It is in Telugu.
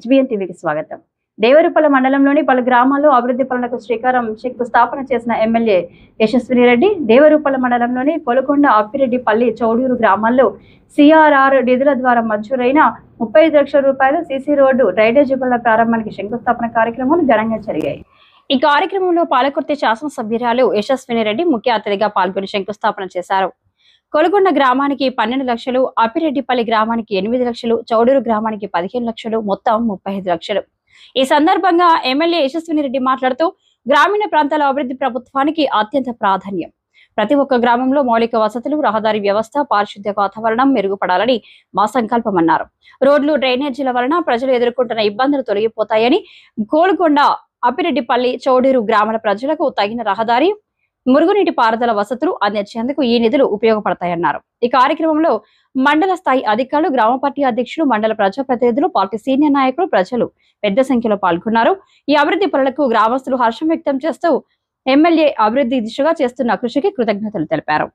హెచ్బిఎన్ టీవీకి స్వాగతం. దేవరూపల మండలంలోని పలు గ్రామాల్లో అభివృద్ధి పనులకు శ్రీకారం శంకుస్థాపన చేసిన ఎమ్మెల్యే యశస్విని రెడ్డి దేవరూపల మండలంలోని కొలకొండ అప్పిరెడ్డిపల్లి చౌడూరు గ్రామాల్లో సిఆర్ఆర్ నిధుల ద్వారా మంజూరైన ముప్పై ఐదు లక్షల రూపాయలు సీసీ రోడ్డు డ్రైనేజీ పనుల ప్రారంభానికి శంకుస్థాపన కార్యక్రమాలు ఘనంగా జరిగాయి. ఈ కార్యక్రమంలో పాలకుర్తి శాసనసభ్యురాలు యశస్విని రెడ్డి ముఖ్య అతిథిగా పాల్గొని శంకుస్థాపన చేశారు. కొలగొండ గ్రామానికి పన్నెండు లక్షలు అప్పిరెడ్డిపల్లి గ్రామానికి ఎనిమిది లక్షలు చౌడూరు గ్రామానికి పదిహేను లక్షలు మొత్తం ముప్పై ఐదు లక్షలు. ఈ సందర్భంగా ఎమ్మెల్యే యశస్విని రెడ్డి మాట్లాడుతూ గ్రామీణ ప్రాంతాల అభివృద్ధి ప్రభుత్వానికి అత్యంత ప్రాధాన్యం. ప్రతి ఒక్క గ్రామంలో మౌలిక వసతులు రహదారి వ్యవస్థ పారిశుద్ధ్య వాతావరణం మెరుగుపడాలని మా సంకల్పమన్నారు రోడ్లు డ్రైనేజీల వలన ప్రజలు ఎదుర్కొంటున్న ఇబ్బందులు తొలగిపోతాయని గోల్కొండ అప్పిరెడ్డిపల్లి చౌడూరు గ్రామాల ప్రజలకు తగిన రహదారి మురుగునీటి పారుదల వసతులు అందించేందుకు ఈ నిధులు ఉపయోగపడతాయన్నారు. ఈ కార్యక్రమంలో మండల స్థాయి అధికారులు గ్రామ పార్టీ అధ్యక్షులు మండల ప్రజాప్రతినిధులు పార్టీ సీనియర్ నాయకులు ప్రజలు పెద్ద సంఖ్యలో పాల్గొన్నారు. ఈ అభివృద్ధి పనులకు గ్రామస్తులు హర్షం వ్యక్తం చేస్తూ ఎమ్మెల్యే అభివృద్ధి దిశగా చేస్తున్న కృషికి కృతజ్ఞతలు తెలిపారు.